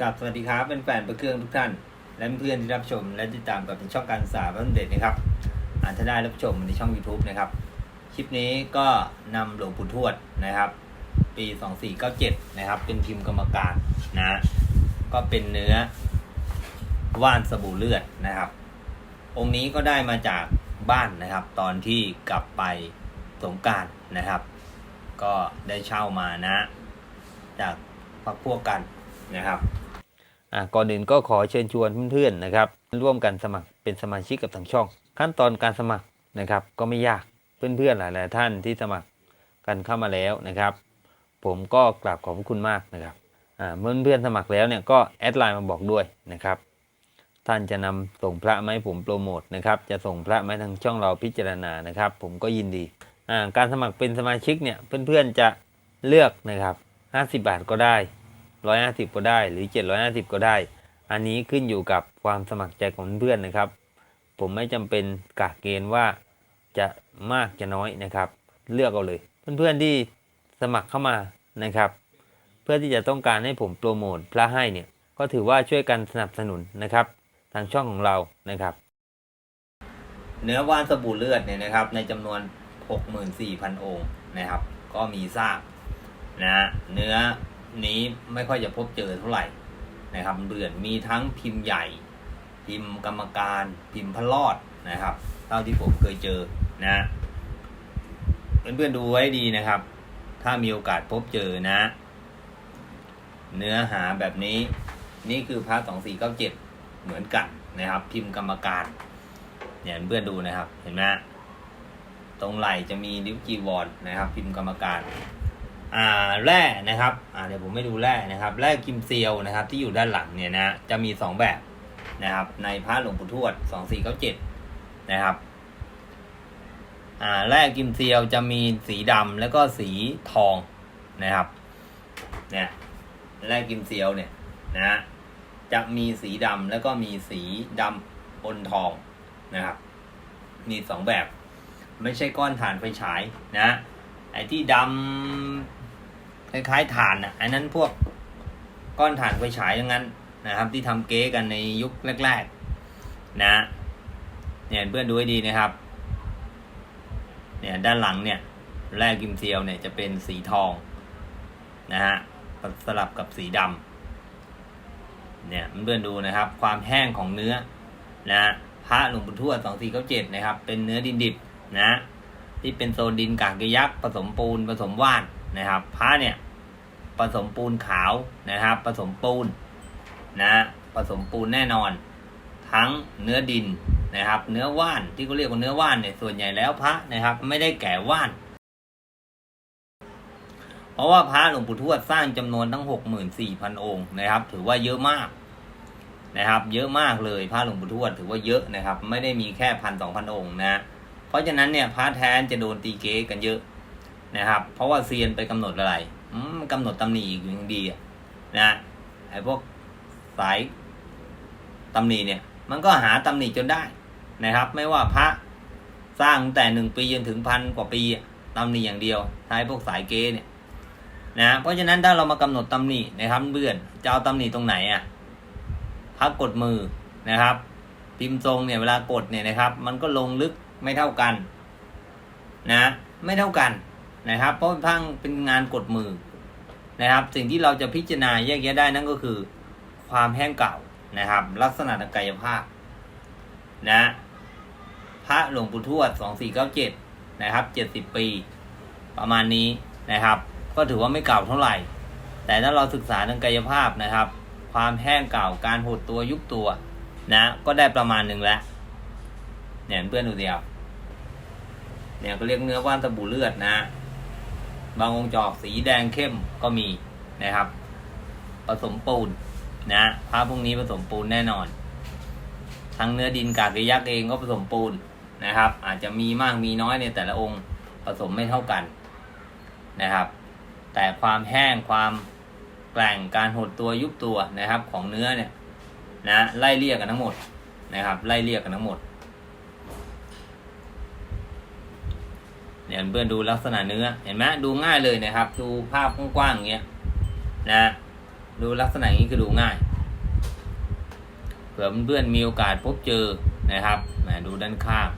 กับสวัสดีครับเป็นแฟนประเครื่องทุกท่าน และเพื่อนที่รับชม และติดตามกับเป็นช่องการศึกษาพระสมเด็จนะครับอาจจะได้รับชมในช่อง YouTube นะครับ คลิปนี้ก็นำหลวงปู่ทวดนะครับ ปี 2497 นะครับ เป็นพิมพ์กรรมการนะก็เป็นเนื้อว่านสบู่เลือดนะครับ องค์นี้ก็ได้มาจากบ้านนะครับ ตอนที่กลับไปสงการนะครับ ก็ได้เช่ามานะ จากพักพวกกันนะครับ อ่าก่อนอื่นก็ขอเชิญชวนเพื่อนๆนะครับ ร่วมกันสมัครเป็นสมาชิกกับทางช่อง ขั้นตอนการสมัครนะครับก็ไม่ยากเพื่อนๆหลายๆท่านที่สมัครกันเข้ามาแล้วนะครับ ผมก็กราบขอบพระคุณมากนะครับอ่าเมื่อเพื่อนสมัครแล้วเนี่ยก็แอดไลน์มาบอกด้วยนะครับท่านจะนำส่งพระมาให้ผมโปรโมทนะครับจะส่งพระมาให้ทางช่องเราพิจารณานะครับ ผมก็ยินดีการสมัครเป็นสมาชิกเนี่ยเพื่อนๆจะเลือกนะครับ 50 บาทก็ได้ 150 ก็ได้ หรือ 750 ก็ได้ อันนี้ขึ้นอยู่กับความสมัครใจของเพื่อนนะครับ ผมไม่จำเป็นกะเกณฑ์ว่าจะมากจะน้อยนะครับ เลือกเอาเลย เพื่อนๆที่สมัครเข้ามานะครับ เพื่อที่จะต้องการให้ผมโปรโมทพระให้เนี่ยก็ถือว่าช่วยกันสนับสนุนนะครับ ทางช่องของเรานะครับ เนื้อว่านสบู่เลือดเนี่ยนะครับ ในจำนวน 64,000 องค์นะครับ ก็มีซากนะเนื้อ นี้ไม่ค่อยจะพบเจอเท่าไหร่นะครับเบื่อนมีทั้งพิมพ์ใหญ่ พิมพ์กรรมการพิมพ์พระรอดนะครับ เท่าที่ผมเคยเจอนะเพื่อนๆดูไว้ดีนะครับ ถ้ามีโอกาสพบเจอนะ เนื้อหาแบบนี้ นี่คือพาระสองสี่เก้าเจ็ดเหมือนกันนะครับ พิมพ์กรรมการเนี่ยเพื่อนดูนะครับ เห็นไหมตรงไหล่จะมีริ้วจีวรนะครับ พิมพ์กรรมการ อ่าแร่นะครับอ่าเดี๋ยวผมไม่ดูแร่นะครับแร่กิมเซียวนะครับ ที่อยู่ด้านหลังเนี่ยนะจะมีสองแบบนะครับ ในพระหลวงปู่ทวดสองสี่เก้าเจ็ดนะครับอ่าแร่กิมเซียวจะมีสีดำแล้วก็สีทองนะครับเนี่ยแร่กิมเซียวเนี่ยนะจะมีสีดำแล้วก็มีสีดำปนทองนะครับ มีสองแบบ ไม่ใช่ก้อนถ่านไฟฉายนะไอ้ที่ดำ คล้ายๆถ่านอะอันนั้นพวกก้อนถ่านไฟฉายอย่างนั้นนะครับ ที่ทำเก๊กันในยุคแรก ๆ นะเนี่ยเพื่อนดูให้ดีนะครับ เนี่ยด้านหลังเนี่ย แร่กิมเซียวเนี่ยจะเป็นสีทองนะฮะสลับกับสีดำเนี่ยเพื่อนดูนะครับ ความแห้งของเนื้อนะพระหลวงปู่ทวดสองสี่เก้าเจ็ดนะครับ เป็นเนื้อดินดิบนะ ที่เป็นโซนดินกากกยักษ์ผสมปูนผสมว่าน นะครับพระเนี่ยผสมปูนขาวนะครับผสมปูนนะผสมปูนแน่นอน ทั้งเนื้อดินนะครับ เนื้อว่านที่เขาเรียกว่าเนื้อว่านเนี่ยส่วนใหญ่แล้วพระนะครับ ไม่ได้แก่ว่าน เพราะว่าพระหลวงปู่ทวดสร้างจำนวนทั้งหกหมื่นสี่พันองค์นะครับ ถือว่าเยอะมากนะครับ เยอะมากเลยพระหลวงปู่ทวดถือว่าเยอะนะครับ ไม่ได้มีแค่พันสองพันองค์นะ เพราะฉะนั้นเนี่ยพระแท้จะโดนตีเก๊กันเยอะ นะครับ เพราะว่าเซียนไปกำหนดอะไรอืมกำหนดตำหนิอีกอย่างดีนะไอ้พวกสายตำหนิเนี่ย มันก็หาตำหนิจนได้นะครับ ไม่ว่าพระสร้างแต่หนึ่งปีจนถึงพันกว่าปีตำหนิอย่างเดียวท้ายพวกสายเกเนี่ยนะเพราะฉะนั้นถ้าเรามากำหนดตำหนินะครับเบื่อนจะเอาตำหนิตรงไหนอะพระกดมือนะครับ พิมพ์ทรงเนี่ยเวลากดเนี่ยนะครับ มันก็ลงลึกไม่เท่ากัน นะ ไม่เท่ากัน นะครับ เพราะพังเป็นงานกดมือนะครับ สิ่งที่เราจะพิจารณาแยกแยะได้นั่นก็คือ ความแห้งเก่านะครับ ลักษณะทางกายภาพนะพระหลวงปู่ทวดสองสี่เก้าเจ็ดนะครับเจ็ดสิบปี ประมาณนี้นะครับ ก็ถือว่าไม่เก่าเท่าไหร่ แต่ถ้าเราศึกษาทางกายภาพนะครับ ความแห้งเก่าการหดตัวยุบตัวนะก็ได้ประมาณหนึ่งแล้วเนี่ยเพื่อนดูเดียวเนี่ยก็เรียกเนื้อว่านสบู่เลือดนะ บางองค์จอกสีแดงเข้มก็มีนะครับ ผสมปูนนะพระพวกนี้ผสมปูนแน่นอน ทั้งเนื้อดินกากกยักษ์เองก็ผสมปูนนะครับ อาจจะมีมากมีน้อยในแต่ละองค์ผสมไม่เท่ากันนะครับ แต่ความแห้งความแกร่งการหดตัวยุบตัวนะครับ ของเนื้อเนี่ยนะไล่เรียกกันทั้งหมดนะครับ ไล่เรียกกันทั้งหมด เนี่ยเพื่อนดูลักษณะเนื้อเห็นไหมดูง่ายเลยนะครับ ดูภาพกว้างๆอย่างเงี้ยนะดูลักษณะอย่างนี้คือดูง่ายเผื่อเพื่อนมีโอกาสพบเจอนะครับแหมดูด้านข้าง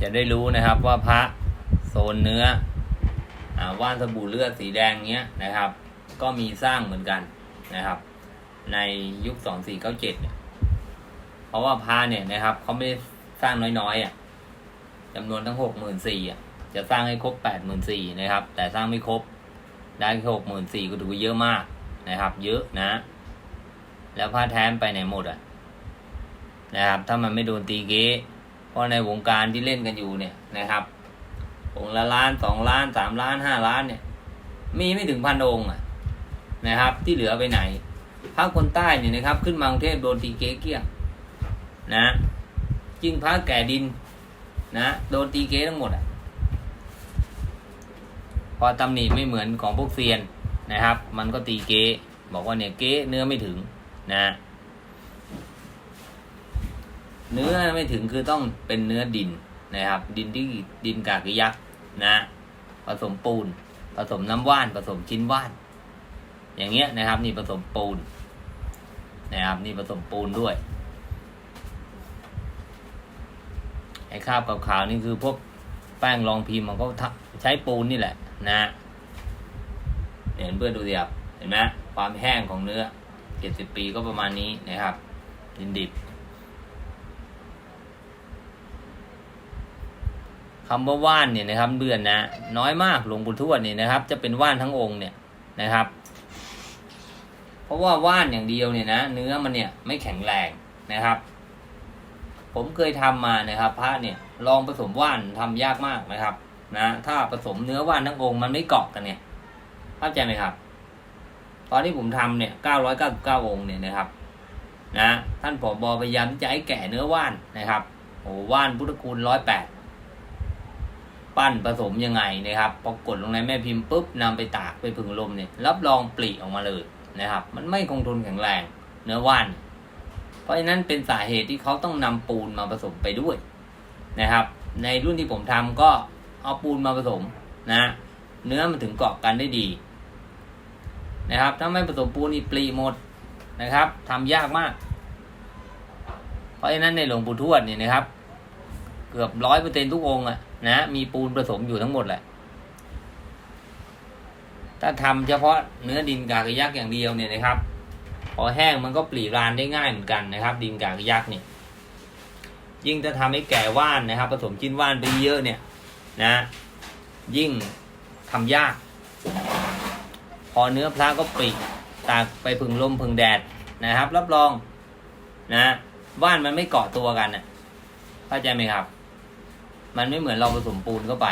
จะได้รู้นะครับว่าพระโซนเนื้อ ว่านสบู่เลือดสีแดงเนี้ยนะครับ ก็มีสร้างเหมือนกันนะครับ ในยุคสองสี่เก้าเจ็ดเนี่ยเพราะว่าพระเนี่ยนะครับเขาไม่ได้สร้างน้อยๆอะจำนวนทั้งหกหมื่นสี่อะจะสร้างให้ครบแปดหมื่นสี่นะครับ แต่สร้างไม่ครบได้แค่หกหมื่นสี่ก็ถือว่าเยอะมากนะครับ เยอะนะ แล้วผ้าแท้มไปไหนหมดอะนะครับ ถ้ามันไม่โดนตีเก๊เพราะในวงการที่เล่นกันอยู่เนี่ยนะครับ องละล้านสองล้านสามล้านห้าล้านเนี่ย มีไม่ถึงพันองค์อะ นะครับ ที่เหลือไปไหนพระคนใต้เนี่ยนะครับ ขึ้นมากรุงเทพโดนตีเก๊เกี้ยงนะจริงพระแก่ดิน นะโดนตีเก๊ทั้งหมดอะพอตำหนิไม่เหมือนของพวกเซียนนะครับ มันก็ตีเก๊บอกว่าเนี่ยเก๊เนื้อไม่ถึงนะ เนื้อไม่ถึงคือต้องเป็นเนื้อดิน นะครับ ดินที่ดินกากยักษ์นะผสมปูน ผสมน้ำว่านผสมชิ้นว่าน อย่างเงี้ยนะครับ นี่ผสมปูนนะครับ นี่ผสมปูนด้วยไอ้คราบขาวๆนี่คือพวกแป้งรองพิมพ์มันก็ใช้ปูนนี่แหละ นะเห็นเพื่อนดูสิครับเห็นไหมความแห้งของเนื้อเจ็ดสิบปีก็ประมาณนี้นะครับดินดิบ คำว่าว่านเนี่ยนะครับเดือนนะ น้อยมากหลวงปู่ทวดเนี่ยนะครับ จะเป็นว่านทั้งองค์เนี่ยนะครับ เพราะว่าว่านอย่างเดียวเนี่ยนะเนื้อมันเนี่ยไม่แข็งแรงนะครับ ผมเคยทำมานะครับพระเนี่ยลองผสมว่านทำยากมากนะครับ นะถ้าผสมเนื้อว่านทั้งองค์มันไม่เกาะกันเนี่ยเข้าใจไหมครับตอนที่ผมทำเนี่ยเก้าร้อยเก้าสิบเก้าองค์เนี่ยนะครับ นะท่านผอบอพยายามที่จะให้แก่เนื้อว่านนะครับโอ้ว่านพุทธคุณร้อยแปด ปั้นผสมยังไงนะครับพอกดลงในแม่พิมพ์ปุ๊บนำไปตากไปผึ่งลมเนี่ยรับรองปลีออกมาเลยนะครับ มันไม่คงทนแข็งแรงเนื้อว่าน เพราะฉะนั้นเป็นสาเหตุที่เขาต้องนำปูนมาผสมไปด้วยนะครับ ในรุ่นที่ผมทำก็เอาปูนมาผสมนะ เนื้อมันถึงเกาะกันได้ดี นะครับ ถ้าไม่ผสมปูนนี่ปลีหมดนะครับทำยากมาก เพราะฉะนั้นในหลวงปู่ทวดเนี่ยนะครับ เกือบร้อยเปอร์เซ็นทุกองค์อะ นะมีปูนผสมอยู่ทั้งหมดแหละ ถ้าทำเฉพาะเนื้อดินกากยักษ์อย่างเดียวเนี่ยนะครับ พอแห้งมันก็ปลีรานได้ง่ายเหมือนกันนะครับ ดินกากยักษ์เนี่ยยิ่งจะทำให้แก่ว่านนะครับ ผสมชิ้นว่านไปเยอะเนี่ย นะ ยิ่งทำยาก พอเนื้อพระก็ปลีตากไปพึ่งลมพึ่งแดดนะครับ รับรองนะว่านมันไม่เกาะตัวกันนะเข้าใจไหมครับ มันไม่เหมือนเราผสมปูนเข้าไป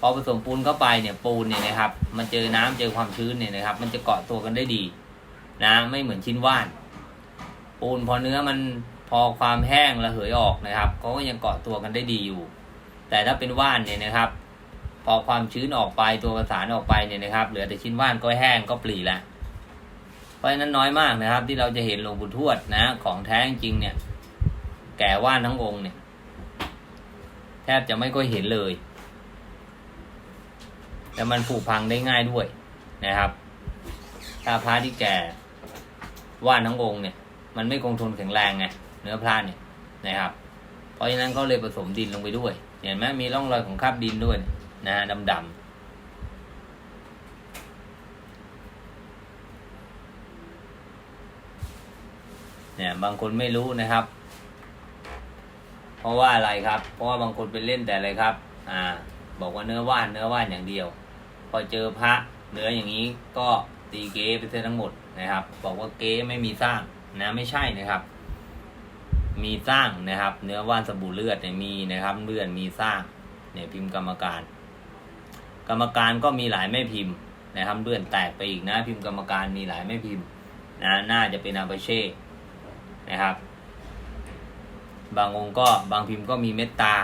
พอผสมปูนเข้าไปเนี่ยปูนเนี่ยนะครับ มันเจอน้ำเจอความชื้นเนี่ยนะครับ มันจะเกาะตัวกันได้ดี นะไม่เหมือนชิ้นว่าน ปูนพอเนื้อมันพอความแห้งระเหยออกนะครับเขาก็ยังเกาะตัวกันได้ดีอยู่ แต่ถ้าเป็นว่านเนี่ยนะครับ พอความชื้นออกไปตัวประสานออกไปเนี่ยนะครับ เหลือแต่ชิ้นว่านก็แห้งก็ปลีล้วเพราะฉะนั้นน้อยมากนะครับ ที่เราจะเห็นหลวงปู่ทวดนะ ของแท้จริงเนี่ย แก่ว่านทั้งองค์เนี่ย แทบจะไม่ค่อยเห็นเลย แต่มันผุพังได้ง่ายด้วยนะครับ ถ้าพระที่แก่ว่านทั้งองค์เนี่ย มันไม่คงทนแข็งแรงไงเนื้อพระเนี่ยนะครับ เพราะฉะนั้นเขาเลยผสมดินลงไปด้วย เห็นไหมมีร่องรอยของคราบดินด้วยนะดำดำเนี่ยบางคนไม่รู้นะครับ เพราะว่าอะไรครับ เพราะว่าบางคนไปเล่นแต่อะไรครับ อ่า บอกว่าเนื้อว่านเนื้อว่านอย่างเดียว พอเจอพระเนื้ออย่างนี้ก็ตีเก๊ไปเสียทั้งหมดนะครับ บอกว่าเก๊ไม่มีสร้างนะไม่ใช่นะครับ มีสร้างนะครับ เนื้อว่านสบู่เลือดเนี่ยมีนะครับเลือดมีสร้างเนี่ยพิมพ์กรรมการ กรรมการก็มีหลายแม่พิมพ์นะครับเลื่อนแตกไปอีกนะ พิมพ์กรรมการมีหลายแม่พิมพ์นะน่าจะเป็นอาเปเช่นะครับ บางองค์ก็บางพิมพ์ก็มีเมตตา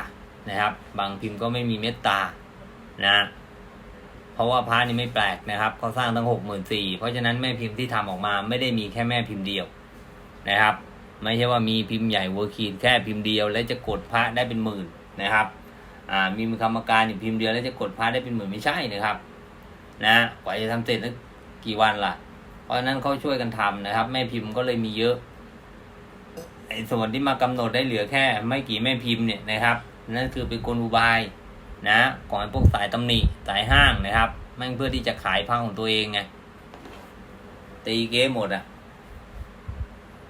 นะครับ บางพิมพ์ก็ไม่มีเมตตานะเพราะว่าพระนี่ไม่แปลกนะครับเขาสร้างตั้งหกหมื่นสี่เพราะฉะนั้นแม่พิมพ์ที่ทำออกมาไม่ได้มีแค่แม่พิมพ์เดียวนะครับ ไม่ใช่ว่ามีพิมพ์ใหญ่หัวขีดแค่พิมพ์เดียว แล้วจะกดพระได้เป็นหมื่นนะครับอ่ามีคำอาการอยู่พิมพ์เดียวแล้วจะกดพระได้เป็นหมื่นไม่ใช่นะครับ นะกว่าจะทำเสร็จนั้นกี่วันล่ะ เพราะฉะนั้นเขาช่วยกันทำนะครับ แม่พิมพ์ก็เลยมีเยอะ ไอ้ส่วนที่มากำหนดได้เหลือแค่ ไม่กี่แม่พิมพ์เนี่ยนะครับ นั่นคือเป็นกลอุบายนะก่อนพวกสายตำหนิสายห้างนะครับแม่งเพื่อที่จะขายผ้าของตัวเองไงตีเก้หมดอะ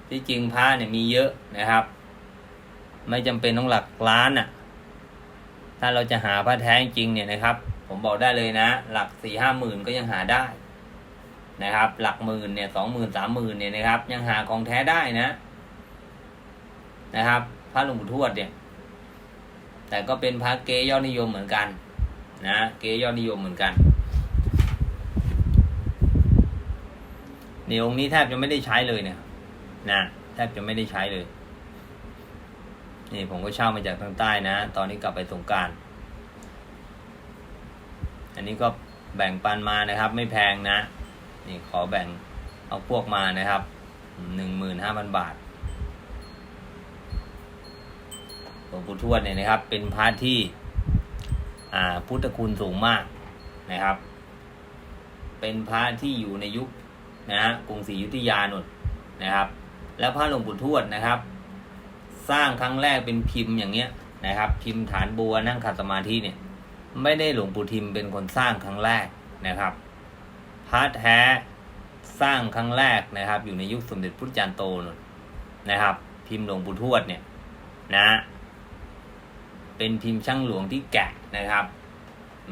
ที่จริงผ้าเนี่ยมีเยอะนะครับ ไม่จำเป็นต้องหลักล้านอะถ้าเราจะหาผ้าแท้จริงเนี่ยนะครับ ผมบอกได้เลยนะ หลักสี่ห้าหมื่นก็ยังหาได้นะครับ หลักหมื่นเนี่ยสองหมื่นสามหมื่นเนี่ยนะครับ ยังหาของแท้ได้นะ นะครับ พระหลวงปู่ทวดเนี่ย แต่ก็เป็นพระเกยอดนิยมเหมือนกัน นะเกยอดนิยมเหมือนกันในองค์นี้แทบจะไม่ได้ใช้เลยเนี่ยนะแทบจะไม่ได้ใช้เลยนี่ผมก็เช่ามาจากทางใต้นะ ตอนนี้กลับไปสงการ อันนี้ก็แบ่งปันมานะครับ ไม่แพงนะ นี่ขอแบ่งเอาพวกมานะครับหนึ่งหมื่นห้าพันบาท หลวงปู่ทวดเนี่ยนะครับ เป็นพระที่ อ่า พุทธคุณสูงมากนะครับ เป็นพระที่อยู่ในยุคนะฮะกรุงศรีอยุธยาหนุนนะครับ แล้วพระหลวงปู่ทวดนะครับ สร้างครั้งแรกเป็นพิมพ์อย่างเงี้ยนะครับ พิมพ์ฐานบัวนั่งขัดสมาธิเนี่ย ไม่ได้หลวงปู่ทิมเป็นคนสร้างครั้งแรกนะครับพระแท้สร้างครั้งแรกนะครับ อยู่ในยุคสมเด็จพุทธจารย์โตนนนะครับ พิมพ์หลวงปู่ทวดเนี่ย นะ เป็นพิมพ์ช่างหลวงที่แกะนะครับ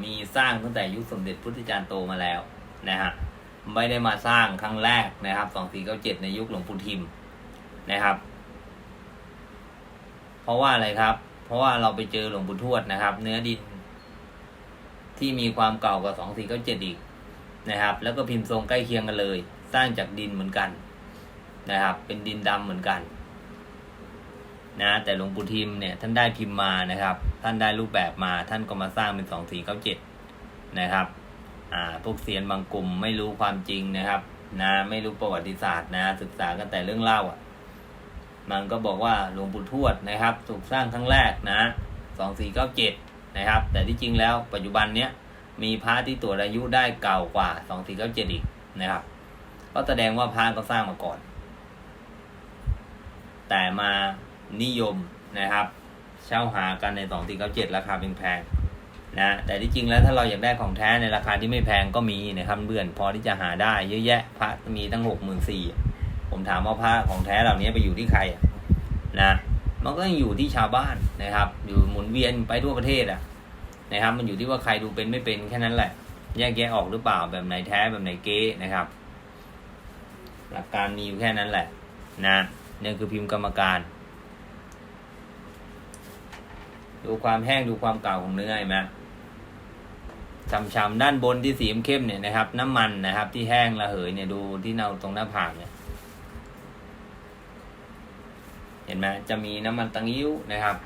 มีสร้างตั้งแต่ยุคสมเด็จพุทธจารย์โตมาแล้วนะฮะไม่ได้มาสร้างครั้งแรกนะครับสองสี่เก้าเจ็ดในยุคหลวงปู่ทิมนะครับ เพราะว่าอะไรครับ เพราะว่าเราไปเจอหลวงปู่ทวดนะครับ เนื้อดิน ที่มีความเก่ากว่าสองสี่เก้าเจ็ดอีกนะครับ แล้วก็พิมพ์ทรงใกล้เคียงกันเลย สร้างจากดินเหมือนกันนะครับ เป็นดินดำเหมือนกัน นะแต่หลวงปู่ทิมเนี่ยท่านได้พิมพ์มานะครับ ท่านได้รูปแบบมาท่านก็มาสร้างเป็นสองสี่เก้าเจ็ดนะครับอ่าพวกเซียนบางกลุ่มไม่รู้ความจริงนะครับ นะไม่รู้ประวัติศาสตร์นะ ศึกษากันแต่เรื่องเล่าอะ มันก็บอกว่าหลวงปู่ทวดนะครับ ถูกสร้างครั้งแรกนะสองสี่เก้าเจ็ดนะครับ แต่ที่จริงแล้วปัจจุบันเนี้ยมีพระที่ตรวจอายุได้เก่ากว่าสองสี่เก้าเจ็ดอีกนะครับ ก็แสดงว่าพระก็สร้างมาก่อน แต่มา นิยมนะครับ เช่าหากันในสองสี่เก้าเจ็ดราคาแพงๆนะแต่ที่จริงแล้วถ้าเราอยากได้ของแท้ในราคาที่ไม่แพงก็มีนะครับเพื่อนพอที่จะหาได้เยอะแยะพระมีตั้งหกหมื่นสี่ผมถามว่าพระของแท้เหล่านี้ไปอยู่ที่ใครนะมันก็ยังอยู่ที่ชาวบ้านนะครับ อยู่หมุนเวียนไปทั่วประเทศอะนะครับ มันอยู่ที่ว่าใครดูเป็นไม่เป็นแค่นั้นแหละ แยกแยะออกหรือเปล่าแบบไหนแท้แบบไหนเก๊นะครับ หลักการมีอยู่แค่นั้นแหละนะนี่คือพิมพ์กรรมการ ดูความแห้งดูความเก่าของเนื้อเห็นไหมช้ำๆด้านบนที่สีเข้มเนี่ยนะครับ น้ำมันนะครับ ที่แห้งระเหยเนี่ยดูที่เนาตรงหน้าผากเนี่ยเห็นไหมจะมีน้ำมันตังยิ้วนะครับ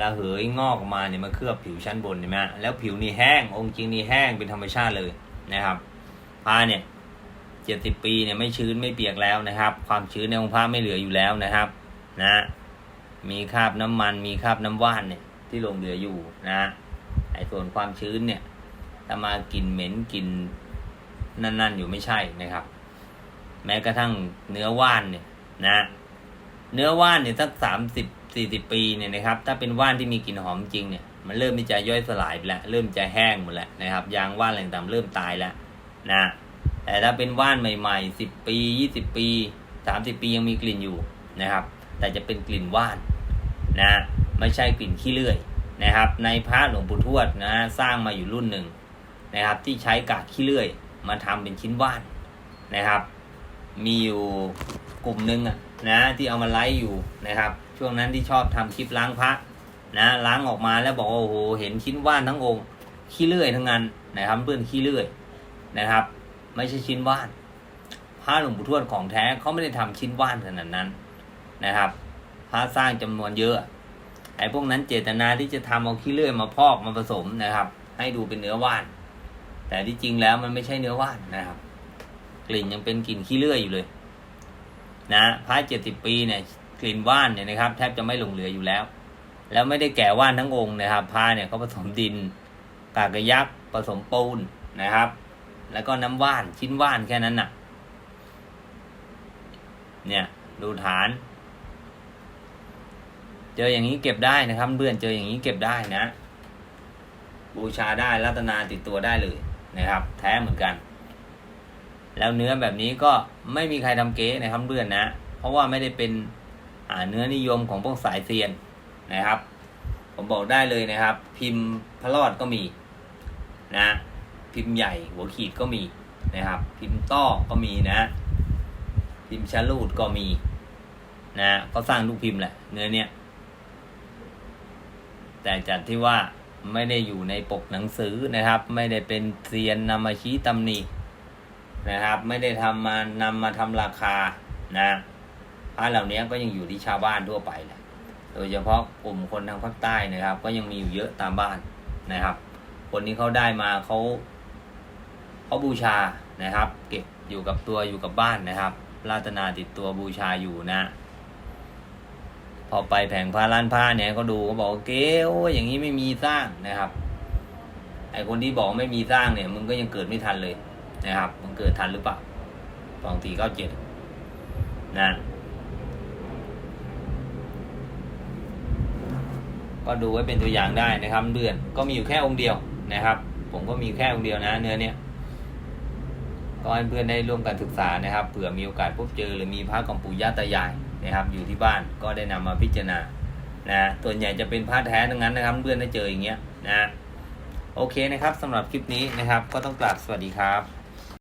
ระเหยงอกออกมาเนี่ยมาเคลือบผิวชั้นบนเห็นไหมแล้วผิวนี่แห้ง องค์จริงนี่แห้งเป็นธรรมชาติเลยนะครับผ้าเนี่ยเจ็ดสิบปีเนี่ยไม่ชื้นไม่เปียกแล้วนะครับ ความชื้นในองค์ผ้าไม่เหลืออยู่แล้วนะครับ นะ มีคราบน้ำมัน มีคราบน้ำว่านเนี่ย ที่ลงเหลืออยู่นะไอ้ส่วนความชื้นเนี่ยถ้ามากลิ่นเหม็นกลิ่นนั่นๆอยู่ไม่ใช่นะครับ แม้กระทั่งเนื้อว่านเนี่ยนะ เนื้อว่านเนี่ยสักสามสิบสี่สิบปีเนี่ยนะครับ ถ้าเป็นว่านที่มีกลิ่นหอมจริงเนี่ยมันเริ่มที่จะย่อยสลายไปแล้วเริ่มจะแห้งหมดแล้วนะครับ ยางว่านอะไรต่างเริ่มตายแล้วนะแต่ถ้าเป็นว่านใหม่ๆสิบปียี่สิบปีสามสิบปียังมีกลิ่นอยู่นะครับ แต่จะเป็นกลิ่นว่าน นะไม่ใช่กลิ่นขี้เลื่อยนะครับ ในพระหลวงปู่ทวดนะสร้างมาอยู่รุ่นหนึ่งนะครับ ที่ใช้กากขี้เลื่อย มาทำเป็นชิ้นว่านนะครับ มีอยู่กลุ่มหนึ่งนะที่เอามาไลฟ์อยู่นะครับ ช่วงนั้นที่ชอบทำคลิปล้างพระนะล้างออกมาแล้วบอกว่าโอ้โหเห็นชิ้นว่านทั้งองค์ขี้เลื่อยทั้งนั้นนะครับเพื่อนขี้เลื่อยนะครับ ไม่ใช่ชิ้นว่านพระหลวงปู่ทวดของแท้เขาไม่ได้ทำชิ้นว่านขนาดนั้นนะครับ ระสร้างจำนวนเยอะ ไอ้พวกนั้นเจตนาที่จะทำเอาขี้เลื่อยมาพอกมาผสมนะครับ ให้ดูเป็นเนื้อว่าน แต่ที่จริงแล้วมันไม่ใช่เนื้อว่านนะครับ กลิ่นยังเป็นกลิ่นขี้เลื่อยอยู่เลย นะพระเจ็ดสิบปีเนี่ยกลิ่นว่านเนี่ยนะครับ แทบจะไม่หลงเหลืออยู่แล้ว แล้วไม่ได้แก่ว่านทั้งองค์นะครับพระเนี่ยเขาผสมดิน กากระยักษ์ผสมปูนนะครับ แล้วก็น้ำว่านชิ้นว่านแค่นั้นน่ะ เนี่ยดูฐาน เจออย่างนี้เก็บได้นะครับเพื่อนเจออย่างนี้เก็บได้นะ บูชาได้รัตนาติดตัวได้เลยนะครับ แท้เหมือนกัน แล้วเนื้อแบบนี้ก็ไม่มีใครทำเก๊นะครับเพื่อนนะ เพราะว่าไม่ได้เป็นอ่าเนื้อนิยมของพวกสายเซียนนะครับ ผมบอกได้เลยนะครับ พิมพ์พระรอดก็มีนะ พิมพ์ใหญ่หัวขีดก็มีนะครับ พิมพ์ต้อก็มีนะ พิมพ์ชะลูดก็มีนะก็สร้างลูกพิมพ์แหละเนื้อเนี้ย แต่จัดที่ว่าไม่ได้อยู่ในปกหนังสือนะครับ ไม่ได้เป็นเซียนนำมาชี้ตำหนินะครับ ไม่ได้ทำมานำมาทำราคานะพระเหล่านี้ก็ยังอยู่ที่ชาวบ้านทั่วไปแหละโดยเฉพาะกลุ่มคนทางภาคใต้นะครับ ก็ยังมีอยู่เยอะตามบ้านนะครับ คนที่เขาได้มาเขาเขาบูชานะครับ เก็บอยู่กับตัวอยู่กับบ้านนะครับ ราตนาติดตัวบูชาอยู่นะ พอไปแผงพระร้านผ้าเนี่ยก็ดูก็บอกเก๋โอ้ยอย่างนี้ไม่มีสร้างนะครับ ไอคนที่บอกไม่มีสร้างเนี่ย มึงก็ยังเกิดไม่ทันเลยนะครับ มึงเกิดทันหรือเปล่าสองสี่เก้าเจ็ดนะก็ดูไว้เป็นตัวอย่างได้นะครับ เดือนก็มีอยู่แค่องค์เดียวนะครับ ผมก็มีแค่องค์เดียวนะ เนื้อเนี้ยก็ให้เพื่อนได้ร่วมกันศึกษานะครับเผื่อมีโอกาสพบเจอหรือมีพระกองปู่ย่าตายาย นะครับ อยู่ที่บ้านก็ได้นำมาพิจารณานะส่วนใหญ่จะเป็นพระแท้ทั้งนั้นนะครับเพื่อนได้เจออย่างเงี้ยนะโอเคนะครับสำหรับคลิปนี้นะครับ ก็ต้องกราบสวัสดีครับ